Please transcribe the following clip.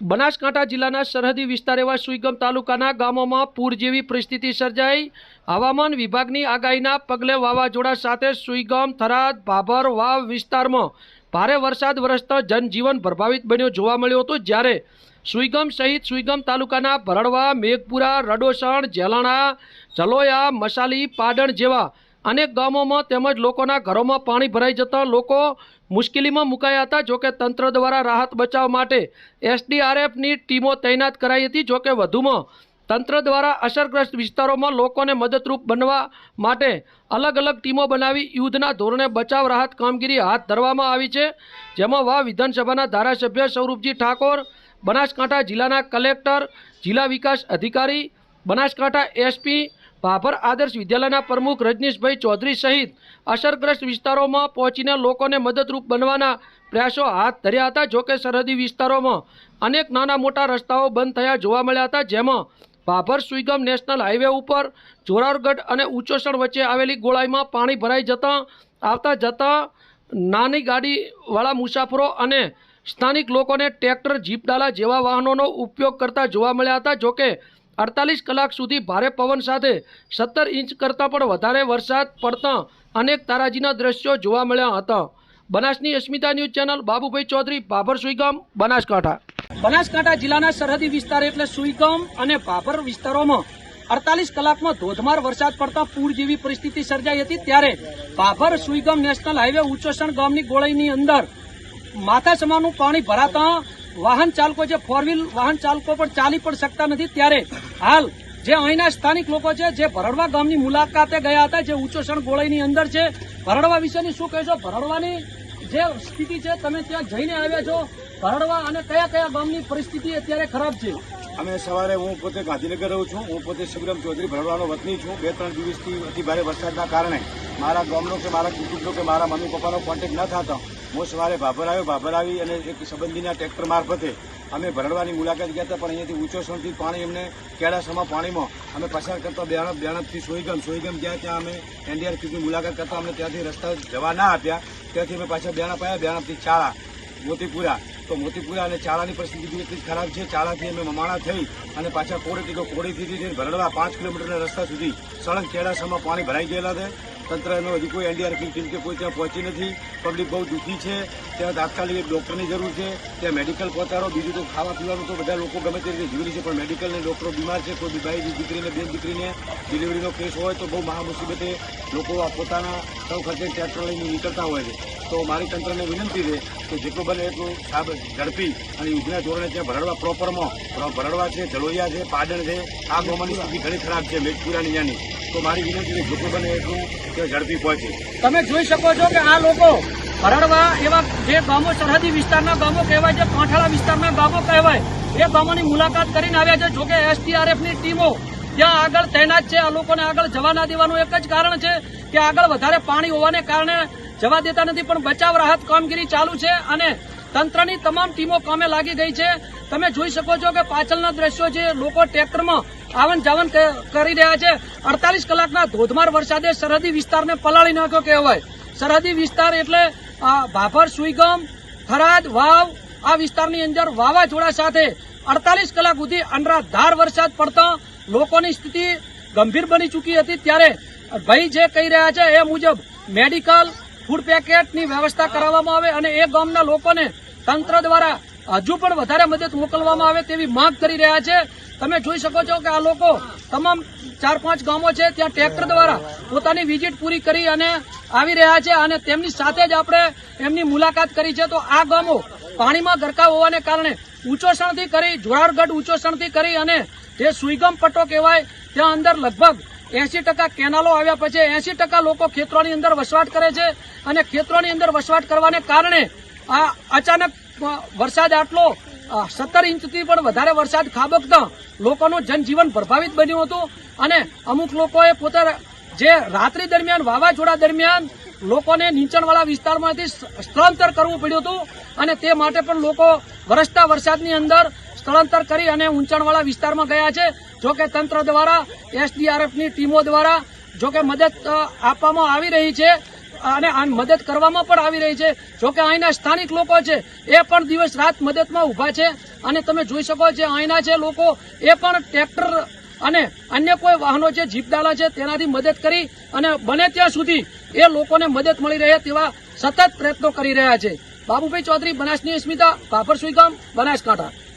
બનાસકાંઠા જિલ્લાના સરહદી વિસ્તાર એવા સુઈગમ તાલુકાના ગામોમાં પૂર જેવી પરિસ્થિતિ સર્જાઈ. હવામાન વિભાગની આગાહીના પગલે વાવાઝોડા સાથે સુઈગમ, થરાદ, ભાભર, વાવ વિસ્તારમાં ભારે વરસાદ વરસતા જનજીવન પ્રભાવિત બન્યો જોવા મળ્યો હતો. જ્યારે સુઈગમ સહિત સુઈગમ તાલુકાના ભરડવા, મેઘપુરા, રડોસણ જેલાણા જલોયા, મસાલી, પાડણ જેવા અનેક ગામોમાં તેમજ લોકોના ઘરોમાં પાણી ભરાઈ જતા લોકો મુશ્કેલીમાં મુકાયા હતા. જોકે તંત્ર દ્વારા રાહત બચાવ માટે એસડીઆરએફની ટીમો તૈનાત કરાઈ હતી. જોકે વધુમાં તંત્ર દ્વારા અસરગ્રસ્ત વિસ્તારોમાં લોકોને મદદરૂપ બનવા માટે અલગ અલગ ટીમો બનાવી યુદ્ધના ધોરણે બચાવ રાહત કામગીરી હાથ ધરવામાં આવી છે. જેમાં વા વિધાનસભાના ધારાસભ્ય સ્વરૂપજી ઠાકોર, બનાસકાંઠા જિલ્લાના કલેક્ટર, જિલ્લા વિકાસ અધિકારી, બનાસકાંઠા એસપી ભાભર આદર્શ વિદ્યાલયના પ્રમુખ રજનીશભાઈ ચૌધરી સહિત અસરગ્રસ્ત વિસ્તારોમાં પહોંચીને લોકોને મદદરૂપ બનવાના પ્રયાસો હાથ ધર્યા હતા. જોકે સરહદી વિસ્તારોમાં અનેક નાના મોટા રસ્તાઓ બંધ થયા જોવા મળ્યા હતા, જેમાં ભાભર સુઈગમ નેશનલ હાઈવે ઉપર જોરારગઢ અને ઉચ્ચોસણ વચ્ચે આવેલી ગોળાઈમાં પાણી ભરાઈ જતાં, આવતા જતાં નાની ગાડીવાળા મુસાફરો અને સ્થાનિક લોકોને ટ્રેક્ટર જીપડાલા જેવા વાહનોનો ઉપયોગ કરતા જોવા મળ્યા હતા. જોકે અડતાલીસ કલાક સુધી ભારે પવન સાથે સત્તર ઇંચ કરતાં પણ વધારે વરસાદ પડતા અનેક તારાજીના દ્રશ્યો જોવા મળ્યા હતા. બનાસની અસ્મિતા ન્યૂઝ ચેનલ, બાબુભાઈ ચૌધરી ભાભર સુઈગામ, બનાસકાંઠા. બનાસકાંઠા જિલ્લાના સરહદી વિસ્તાર એટલે સુઈગામ અને ભાભર વિસ્તારોમાં અડતાલીસ કલાકમાં ધોધમાર વરસાદ પડતા પૂર જેવી પરિસ્થિતિ સર્જાઈ હતી ત્યારે ભાભર સુઈગામ નેશનલ હાઈવે ઉચ્ચસણ ગામની ગોળાઈની અંદર માથા સમાનું પાણી ભરાતા વાહન ચાલકો જે ફોર વ્હીલ વાહન ચાલકો પણ ચાલી પણ શકતા નથી. ત્યારે હાલ જે અહીંના સ્થાનિક લોકો છે, જે ભરડવા ગામની મુલાકાતે ગયા હતા, જે ઉચ્ચોસણ ગોળાઈની અંદર છે, ભરડવા વિશેની શું કહેશો? ભરડવાની જે સ્થિતિ છે, તમે ત્યાં જઈને આવ્યા છો. ભરડવા અને કયા કયા ગામની પરિસ્થિતિ અત્યારે ખરાબ છે? અમે સવારે હું પોતે ગાંધીનગર રહું છું. હું પોતે શિવરામ ચૌધરી ભરડવાનો વતની છું. બે ત્રણ દિવસથી અતિ ભારે વરસાદના કારણે મારા ગામનો કે મારા કુટુંબનો કે મારા મમ્મી પપ્પાનો કોન્ટેક્ટ ન થતો હું સવારે ભાભર આવ્યો ભાભર આવી અને એક સંબંધીના ટ્રેક્ટર મારફતે અમે ભરડવાની મુલાકાત ગયા હતા, પણ અહીંયાથી ઊંચો ઊંચોસણથી પાણી અમને કેળાસમા પાણીમાં અમે પસાર કરતા બેણપ બેણપથી સોઈગમ સોઈગમ ગયા ત્યાં અમે એનડીઆરએફની મુલાકાત કરતા અમને ત્યાંથી રસ્તા જવા ના આપ્યા. ત્યાંથી અમે પાછા બેણપ આવ્યા બેણપથી ચાળા, મોતીપુરા. તો મોતીપુરા અને ચાળાની પરિસ્થિતિ એટલી જ ખરાબ છે, ચાળાથી અમે મમાણા થઈ અને પાછા કોળીથી તો જઈને ભરડવા પાંચ કિલોમીટરના રસ્તા સુધી સળંગ કેળાસમાં પાણી ભરાઈ ગયેલા છે. તંત્રનો હજી કોઈ એનડીઆરએફની ટીમ કે કોઈ ત્યાં પહોંચી નથી. પબ્લિક બહુ દુઃખી છે. ત્યાં તાત્કાલિક એક ડૉક્ટરની જરૂર છે. ત્યાં મેડિકલ પહોંચાડો. બીજું તો ખાવા પીવાનું તો બધા લોકો ગમે તે રીતે જીવી છે, પણ મેડિકલને ડૉક્ટરો બીમાર છે. કોઈ બાઈ દીકરીને, બેન દીકરીને ડિલિવરીનો કેસ હોય તો બહુ મહા મુસીબતે લોકો આ પોતાના સૌ ખર્ચે ટ્રેક્ટર લઈને નીકળતા હોય છે. તો મારી તંત્રને વિનંતી છે કે જેટલું બને એટલું સાબ ઝડપી અને યુદ્ધના ધોરણે ત્યાં ભરડવા પ્રોપરમાં ભરડવા છે જળોયા છે, પાડણ છે. આ ગોમાની સ્થિતિ ઘણી ખરાબ છે. મેઘપુરાની ત્યાંની. તો મારી વિનંતી જેટલું બને એટલું ત્યાં ઝડપી પહોંચે. તમે જોઈ શકો છો કે આ લોકો હરડવા એવા જે ગામો સરહદી વિસ્તારના ગામો કહેવાય છે કાંઠાળા વિસ્તારના ગામો કહેવાય, એ ગામોની મુલાકાત કરીને આવ્યા છે. જોકે એસટીઆરએફની ટીમો ત્યાં આગળ તૈનાત છે. આ લોકોને આગળ જવા ના દેવાનું એક જ કારણ છે કે આગળ વધારે પાણી હોવાને કારણે જવા દેતા નથી, પણ બચાવ રાહત કામગીરી ચાલુ છે અને તંત્રની તમામ ટીમો કામે લાગી ગઈ છે. તમે જોઈ શકો છો કે પાછળના દ્રશ્યો છે, લોકો ટ્રેક્ટરમાં આવન જાવન કરી રહ્યા છે. અડતાલીસ કલાકના ધોધમાર વરસાદે સરહદી વિસ્તારને પલાળી નાખ્યો કહેવાય. સરહદી વિસ્તાર એટલે ભાભર, સુઈગમ, થરાદ, વાવ, આ વિસ્તારની અંદર વાવાઝોડા સાથે અડતાલીસ કલાક સુધી અનરાધાર વરસાદ પડતા. લોકોની સ્થિતિ ગંભીર બની ચૂકી હતી. ત્યારે ભાઈ જે કહી રહ્યા છે, એ મુજબ મેડિકલ, ફૂડ પેકેટની વ્યવસ્થા કરાવવામાં આવે અને એ ગામના લોકોને તંત્ર દ્વારા હજુ પણ વધારે મદદ મોકલવામાં આવે તેવી માંગ કરી રહ્યા છે. તમે જોઈ શકો છો કે આ લોકો તમામ ચાર પાંચ ગામો છે ત્યાં ટ્રેક્ટર દ્વારા પોતાની વિઝિટ પૂરી કરી અને આવી રહ્યા છે અને તેમની સાથે જ આપણે એમની મુલાકાત કરી છે. તો આ ગામો પાણીમાં ગરકાવ હોવાને કારણે ઊંચોસણથી કરી જોરારગઢ ઊંચોસણથી કરી અને જે સુઈગમ પટ્ટો કહેવાય, ત્યાં અંદર લગભગ એસી ટકા કેનાલો આવ્યા પછી એસી ટકા લોકો ખેતરોની અંદર વસવાટ કરે છે અને ખેતરોની અંદર વસવાટ કરવાને કારણે આ અચાનક વરસાદ આટલો સત્તર ઇંચથી પણ વધારે વરસાદ ખાબકતા લોકોનું જનજીવન પ્રભાવિત બન્યું હતું અને અમુક લોકોએ પોતે જે રાત્રિ દરમિયાન, વાવાઝોડા દરમિયાન લોકોને નીચાણવાળા વિસ્તારમાંથી સ્થળાંતર કરવું પડ્યું હતું અને તે માટે પણ લોકો વરસતા વરસાદની અંદર સ્થળાંતર કરી અને ઊંચાણવાળા વિસ્તારમાં ગયા છે. જોકે તંત્ર દ્વારા, એસડીઆરએફની ટીમો દ્વારા જોકે મદદ આપવામાં આવી રહી છે. અને મદદ કરવામાં પણ આવી રહી છે. જોકે અહીંના સ્થાનિક લોકો છે, એ પણ દિવસ રાત મદદમાં ઊભા છે. અને તમે જોઈ શકો છો અહીંના જે લોકો, એ પણ ટ્રેક્ટર અને અન્ય કોઈ વાહનો છે જીપડાલા છે, તેનાથી મદદ કરી અને બને ત્યાં સુધી એ લોકોને મદદ મળી રહે તેવા સતત પ્રયત્નો કરી રહ્યા છે. બાબુભાઈ ચૌધરી બનાસની સ્મિતા, કાપર સુઈગામ, બનાસકાંઠા.